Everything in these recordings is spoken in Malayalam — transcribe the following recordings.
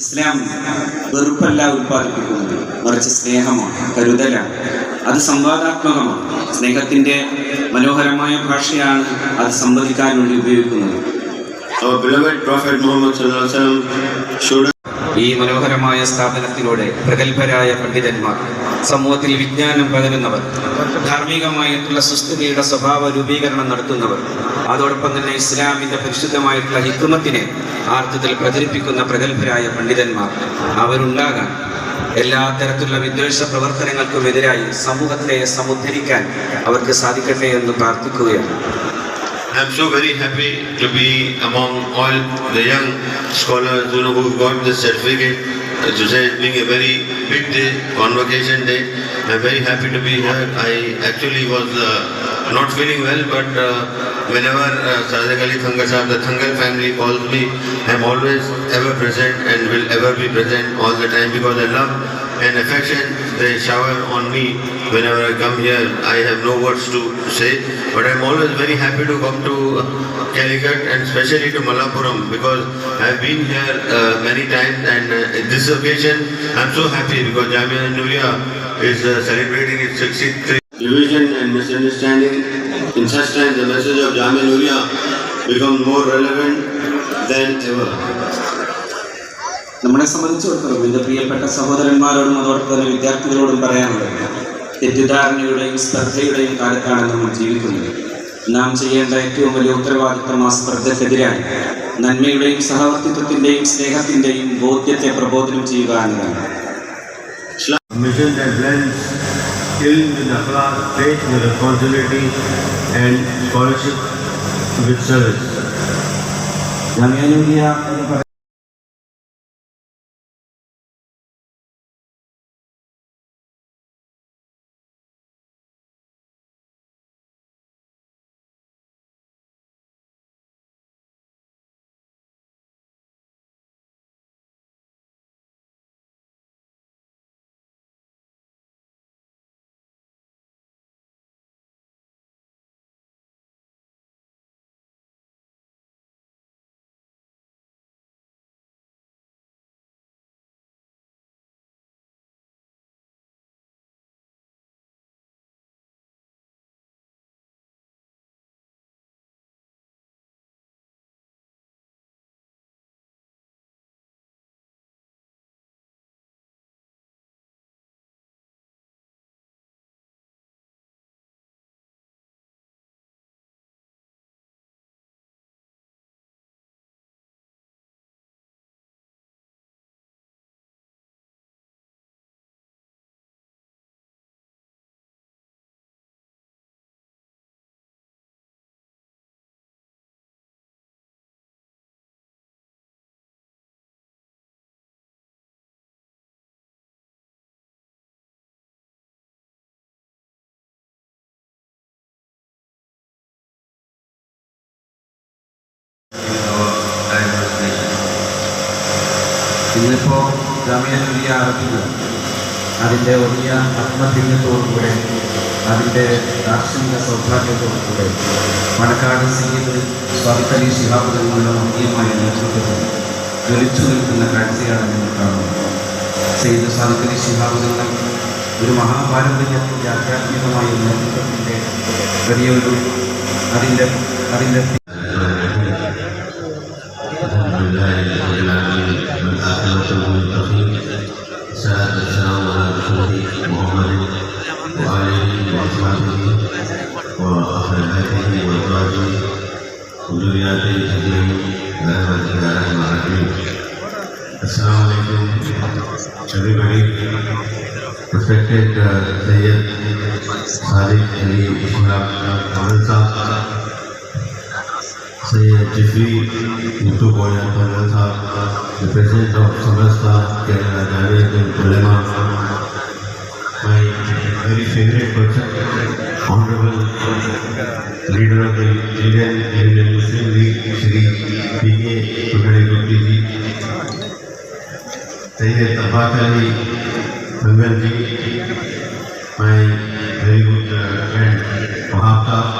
ഇസ്ലാം വെറുപ്പല്ല ഉൽപ്പാദിപ്പിക്കുന്നത്. മറിച്ച് സ്നേഹമാണ് കരുതലാണ്. അത് സംവാദാത്മകമാണ്. സ്നേഹത്തിന്റെ മനോഹരമായ ഭാഷയാണ് അത് സംവദിക്കാൻ വേണ്ടി ഉപയോഗിക്കുന്നത്. Our beloved Prophet Muhammad ഈ മനോഹരമായ സ്ഥാപനത്തിലൂടെ പ്രഗത്ഭരായ പണ്ഡിതന്മാർ സമൂഹത്തിൽ വിജ്ഞാനം പകരുന്നവർ ധാർമ്മികമായിട്ടുള്ള സുസ്ഥിതിയുടെ സ്വഭാവ രൂപീകരണം നടത്തുന്നവർ അതോടൊപ്പം തന്നെ ഇസ്ലാമിന്റെ പരിശുദ്ധമായിട്ടുള്ള ഹിക്മത്തിനെ ആർത്ഥത്തിൽ പ്രചരിപ്പിക്കുന്ന പ്രഗത്ഭരായ പണ്ഡിതന്മാർ അവരുണ്ടാകാൻ എല്ലാ തരത്തിലുള്ള വിദ്വേഷ പ്രവർത്തനങ്ങൾക്കും എതിരായി സമൂഹത്തെ സമുദ്ധരിക്കാൻ അവർക്ക് സാധിക്കട്ടെ എന്ന് പ്രാർത്ഥിക്കുകയാണ്. I'm so very happy to be among all the young scholars you know, who got this certificate. As you said, being a very big day, convocation day, I'm very happy to be here. I actually was uh, not feeling well, but uh, whenever uh, Sadiq Ali Thangal Sahab, the Thangal family calls me, I'm always ever present and will ever be present all the time because I love and affection they shower on me whenever I come here. I have no words to say, but I'm always very happy to come to Calicut and especially to Malapuram because I've been here uh, many times and uh, this occasion I'm so happy because Jamia Nuria is uh, celebrating its 63th division and misunderstanding. In such times, the message of Jamia Nuria becomes more relevant than ever. നമ്മളെ സംബന്ധിച്ചിടത്തോളം എന്റെ പ്രിയപ്പെട്ട സഹോദരന്മാരോടും അതോടൊപ്പം തന്നെ വിദ്യാർത്ഥികളോടും പറയാനുള്ളത് തെറ്റിദ്ധാരണയുടെയും സ്പർദ്ധയുടെയും കാലത്താണ് നമ്മൾ ജീവിക്കുന്നത്. നാം ചെയ്യേണ്ട ഏറ്റവും വലിയ ഉത്തരവാദിത്വം ആ സ്പർദ്ധക്കെതിരായി നന്മയുടെയും സഹവർത്തിത്വത്തിന്റെയും സ്നേഹത്തിന്റെയും ബോധ്യത്തെ പ്രബോധനം ചെയ്യുക എന്നതാണ്. Filled with the faith with the responsibility and scholarship with service. ജാമ്യാനൂരിയ എന്ന് പറയുന്നത് ആരംഭിക്കുക. അതിന്റെ വലിയ ആത്മധൈര്യത്തോടുകൂടെ അതിന്റെ ദാർശനിക സൗഭാഗ്യത്തോടുകൂടെ മണക്കാട് സീത് സ്വാമിത്തലി ശിഹാബുദങ്ങളുടെ മഹീയമായ നേതൃത്വത്തിൽ ജ്വലിച്ചു നിൽക്കുന്ന കാഴ്ചയാണ് നിങ്ങൾ കാണുന്നത്. സെയ്ദ് സ്വാമിത്തലി ശിഹാബുദങ്ങൾ ഒരു മഹാപാരമ്പര്യത്തിന്റെ ആധ്യാത്മികമായ നേതൃത്വത്തിന്റെ വലിയൊരു അതിന്റെ അതിന്റെ السلام على رسول محمد وآله السلام عليكم everybody respected uh, Sayyid Khalid Ali Ismail Amrita से जिफरी मुट्टू बोया कर्नल साहब द प्रेसिडेंट ऑफ़ समरस्ता Kerala Javed Ulama my very favourite person honourable leader of the Indian Indian Muslim League Shri P K टुकड़े गुप्ती जी सैयद अबाक अली संगल ji my very good friend वहाँ का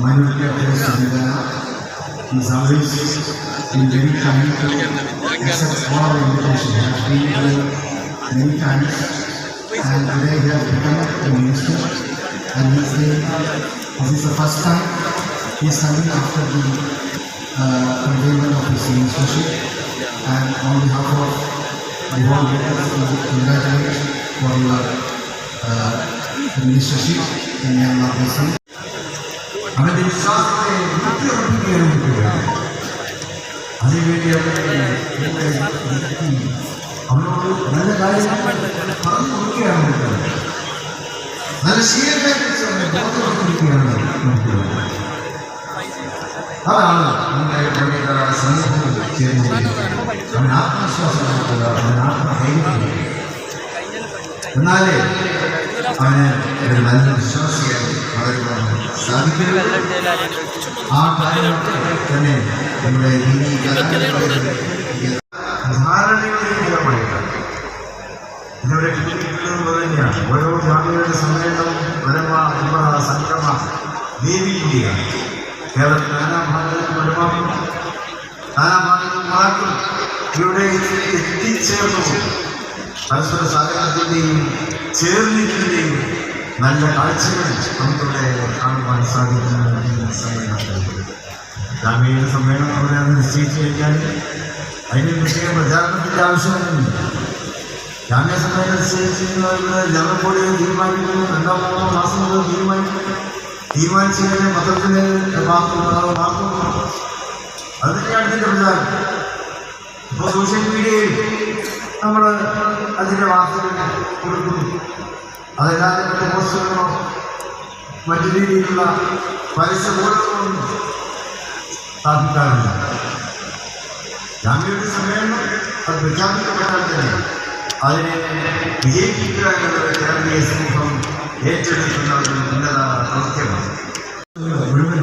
Minority Affairs of Telangana. He is always been very kind to accept all invitations. He has many times and today he has become a minister and he is saying this is the first time he is coming after the uh, of his ministership and on behalf of the whole leaders we congratulate for your uh, ministership in Myanmar Basin. അവന്റെ വിശ്വാസത്തെ വേണ്ടിയാണ് അതിനുവേണ്ടി അവരെ അവനോട് നല്ല കാര്യങ്ങൾ പറഞ്ഞു കൊടുക്കുകയാണ് നല്ല ശീലത്തെ കുറിച്ച് അവനെ വേണ്ടത് അതാണ് നമ്മുടെ പള്ളിയുടെ സമൂഹത്തിൽ ചേർന്ന് അവൻ ആത്മവിശ്വാസം കൊടുക്കുക അവൻ ആത്മധൈര്യം എന്നാലേ അവന് ഒരു നല്ല വിശ്വാസിയായി വളരുവാൻ സാധിക്കില്ല ആ കാര്യമൊക്കെ തന്നെ നമ്മുടെ ഈ ഫലമായിട്ടാണ് ഇതുവരെ കിട്ടിയിട്ടുള്ളത് തന്നെയാണ് ഓരോ ജാതികളുടെ സമ്മേളനം പരമ വിവാഹ സംക്രമ ദേവി ഇന്ത്യയാണ് കേരളത്തിൽ നാനാഭാഗത്തും ഒരുപാടും നാനാഭാഗത്തും മാർക്കും ഇവിടെ എത്തിച്ചേർന്നു പരസ്പര സഹകരണത്തിന്റെയും ചേർന്നിട്ടിന്റെയും നല്ല കാഴ്ചകൾ നമുക്കിവിടെ കാണുവാൻ സാധിക്കുന്ന സമ്മേളനത്തിൽ. ഗ്രാമീണ സമ്മേളനം അവിടെ അത് നിശ്ചയിച്ചു കഴിഞ്ഞാൽ അതിന് പ്രത്യേക പ്രചാരണത്തിന്റെ ആവശ്യമൊന്നുമില്ല ഗ്രാമീണ സമ്മേളനം നിശ്ചയിച്ച് ജനറൽ ബോഡി തീരുമാനിക്കുന്നു. രണ്ടോ മൂന്നോ മാസം മുതൽ തീരുമാനിക്കുന്നു. തീരുമാനിച്ചു കഴിഞ്ഞാൽ പത്രത്തിൽ വാർത്ത വാർത്ത അതിന്റെ അടുത്തിന്റെ പ്രചാരം ഇപ്പോൾ സോഷ്യൽ മീഡിയയിൽ നമ്മൾ അതിന്റെ വാർത്തകൾ കൊടുക്കുന്നു. അതല്ലാതെ മറ്റ് പോസ്റ്ററുകളോ മറ്റു രീതിയിലുള്ള പരസ്യ ബോർഡുകളൊന്നും സ്ഥാപിക്കാറില്ല ഗ്രാമീണ സമ്മേളനം അത് പ്രഖ്യാപിക്കപ്പെട്ടാൽ തന്നെ അതിനെ വിജയിപ്പിക്കുക എന്നുള്ളത് കേരളീയ സമൂഹം ഏറ്റെടുക്കുന്ന ഒരു ഉന്നത ദൗത്യമാണ് മുഴുവൻ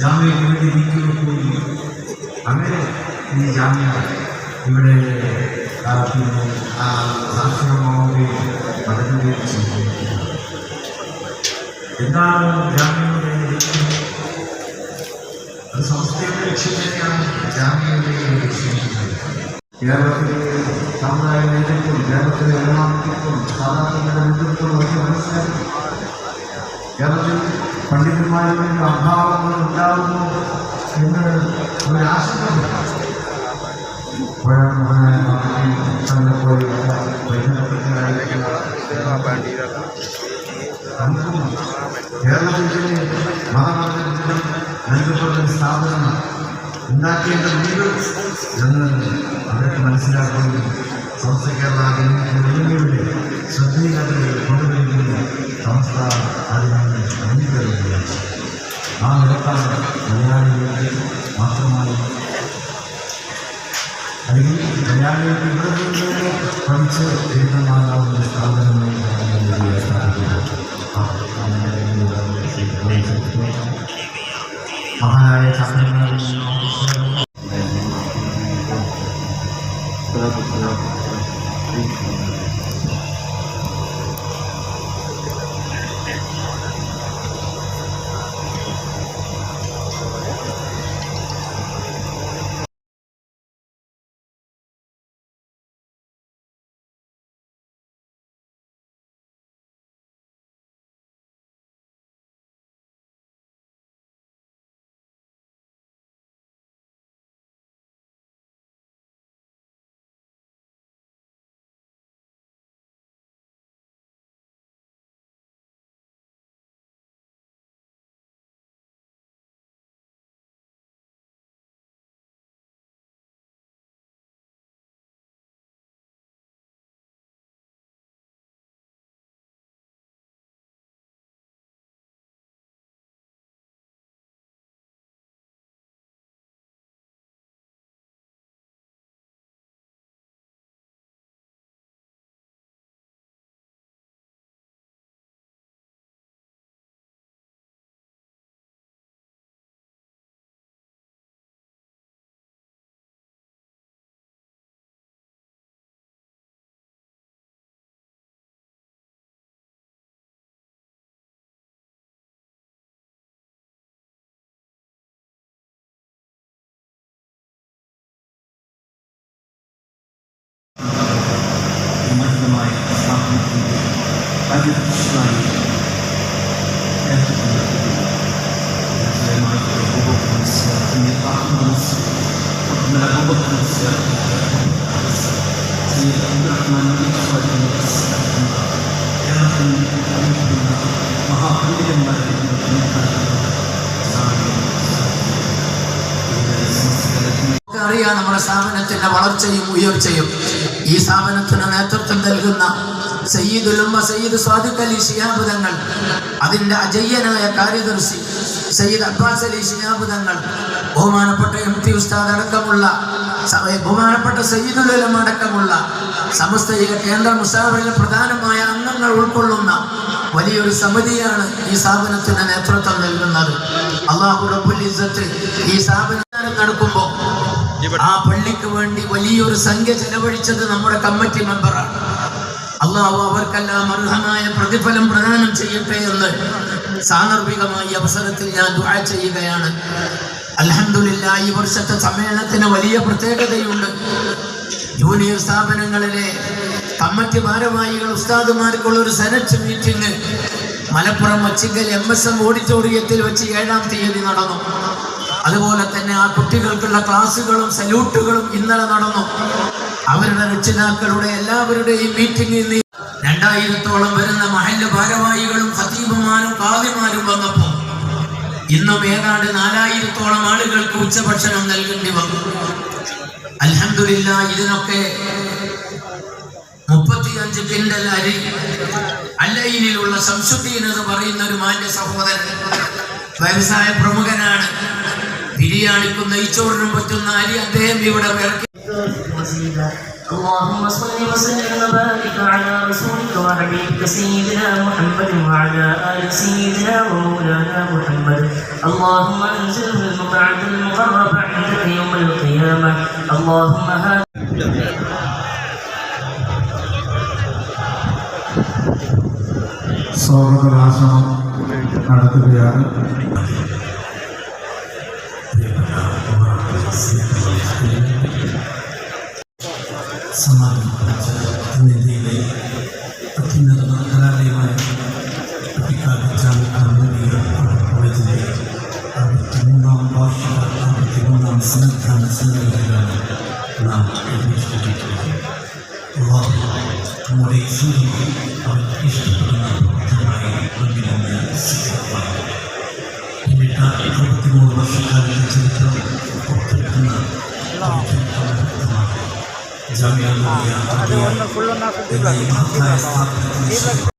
ജാമ്യയ്ക്ക് വേണ്ടി നീക്കിവെക്കുകയും അങ്ങനെ ഈ ജാമ്യ ഇവിടെ ആ, പിന്നെ ആ സാക്ഷരമാവുകയും നടക്കുകയും ചെയ്തു എന്താണ് ലക്ഷ്യം അത് സംസ്ഥയുടെ ലക്ഷ്യം തന്നെയാണ് ജാമ്യയുടെ ലക്ഷ്യം കേരളത്തിലെ സമുദായ നേതൃത്വം കേരളത്തിലെ നിർമ്മാണത്തിനും സാധാരണ നേതൃത്വം ഒക്കെ മനസ്സിലാക്കി കേരളത്തിൽ പണ്ഡിതന്മാരുടെ അഭാവങ്ങൾ ഉണ്ടാകുന്നു എന്ന് ഒരു തന്നെ മതമർദ്ദനം നൽകപ്പെടുന്ന സ്ഥാപനം ഉണ്ടാക്കേണ്ട വീട് എന്ന് അവർക്ക് മനസ്സിലാക്കുകയും സംസ്ഥ കേരള ജനങ്ങളുടെ ശ്രദ്ധയിലത് കൊണ്ടുവരികയും സംസ്ഥ അതിനാണ് അംഗീകരിക്കുകയും ആ നിലത്താണ് മലയാളികൾക്ക് മാത്രമായി അല്ലെങ്കിൽ മലയാളികൾക്ക് ഇവിടെ നിന്ന് പഠിച്ച് എഴുതാനാകാവുന്ന സ്ഥാപനമായി സ്ഥാപിക്കുന്നു മഹാനായ ചന്ദ്രനാഥ കാര്യദർശികളായി മഹാപണ്ഡിതന്മാരെ അറിയാം നമ്മുടെ സ്ഥാപനത്തിന്റെ വളർച്ചയും ഉയർച്ചയും ഈ സ്ഥാപനത്തിന് നേതൃത്വം നൽകുന്ന സയ്യിദുൽ ഉമ്മ സയ്യിദ് സ്വാദിഖ് അലി ശിയാബുദങ്ങൾ അതിന്റെ അജയ്യനായ കാര്യദർശി സയ്യിദ് അബ്ബാസ് അലി ശിയാബുദങ്ങൾ ബഹുമാനപ്പെട്ട എം ടി ഉസ്താദ് അടക്കമുള്ള ബഹുമാനപ്പെട്ട സയ്യിദുൽ ഉലമ അടക്കമുള്ള സമസ്ത കേന്ദ്ര മുസാഫറിലെ പ്രധാനമായ അംഗങ്ങൾ ഉൾക്കൊള്ളുന്ന വലിയൊരു സമിതിയാണ് ഈ സ്ഥാപനത്തിന് നേതൃത്വം നൽകുന്നത്. അള്ളാഹു റബ്ബുൽ ഇസ്സത്ത് ഈ സ്ഥാപനം നടക്കുമ്പോൾ ആ പള്ളിക്ക് വേണ്ടി വലിയൊരു സംഖ്യ ചെലവഴിച്ചത് നമ്മുടെ കമ്മിറ്റി മെമ്പറാണ്. അള്ളാഹു അവർക്കെല്ലാം അർഹമായ പ്രതിഫലം പ്രദാനം ചെയ്യട്ടെ എന്ന് സാന്ദർഭികമായി അവസരത്തിൽ ഞാൻ ദുആ ചെയ്യുകയാണ്. അലഹമില്ല ഈ വർഷത്തെ സമ്മേളനത്തിന് വലിയ പ്രത്യേകതയുണ്ട്. ജൂനിയർ സ്ഥാപനങ്ങളിലെ കമ്മിറ്റി ഭാരവാഹികൾ ഉസ്താദുമാർക്കുള്ള ഒരു senate meeting Malappuram Vachingal M S M ഓഡിറ്റോറിയത്തിൽ വെച്ച് ഏഴാം തീയതി നടന്നു. അതുപോലെ തന്നെ ആ കുട്ടികൾക്കുള്ള ക്ലാസ്സുകളും സല്യൂട്ടുകളും ഇന്നലെ നടന്നു. അവരുടെ രക്ഷിതാക്കളുടെ എല്ലാവരുടെയും മീറ്റിംഗിൽ നിന്ന് രണ്ടായിരത്തോളം വരുന്ന മഹല്ല ഭാരവാഹികളും ഫതീബുമാരും കാവ്യമാരും വന്നപ്പോൾ ഇന്നും ഏതാണ്ട് നാലായിരത്തോളം ആളുകൾക്ക് ഉച്ചഭക്ഷണം നൽകേണ്ടി വന്നു. അലഹമില്ല ഇതിനൊക്കെ മുപ്പത്തിയഞ്ച് കിൻഡൽ അരി അല്ലയിലുള്ള സംശുദ്ധീൻ എന്ന് പറയുന്ന ഒരു മാന്യ സഹോദരൻ വ്യവസായ പ്രമുഖനാണ്. ബിരിയാണിക്കും നെയ്ച്ചോറിനും പറ്റുന്ന അരി അദ്ദേഹം ഇവിടെ ഇറക്കി وزيدا اللهم صل وسلم وبارك على رسولك وحبيبك سيدنا محمد وعلى ال سيدنا ومولانا محمد اللهم انزله المقعد المقرب عندك يوم القيامه اللهم هذا സ്വാഗത ഭാഷണം നടത്തുകയാണ് السلام كان سنة مع المسجد الله مريسيه والاجتماع جمعي من الناس بمتاع الحكم والمشقة التي تقتلنا جميعا يا رب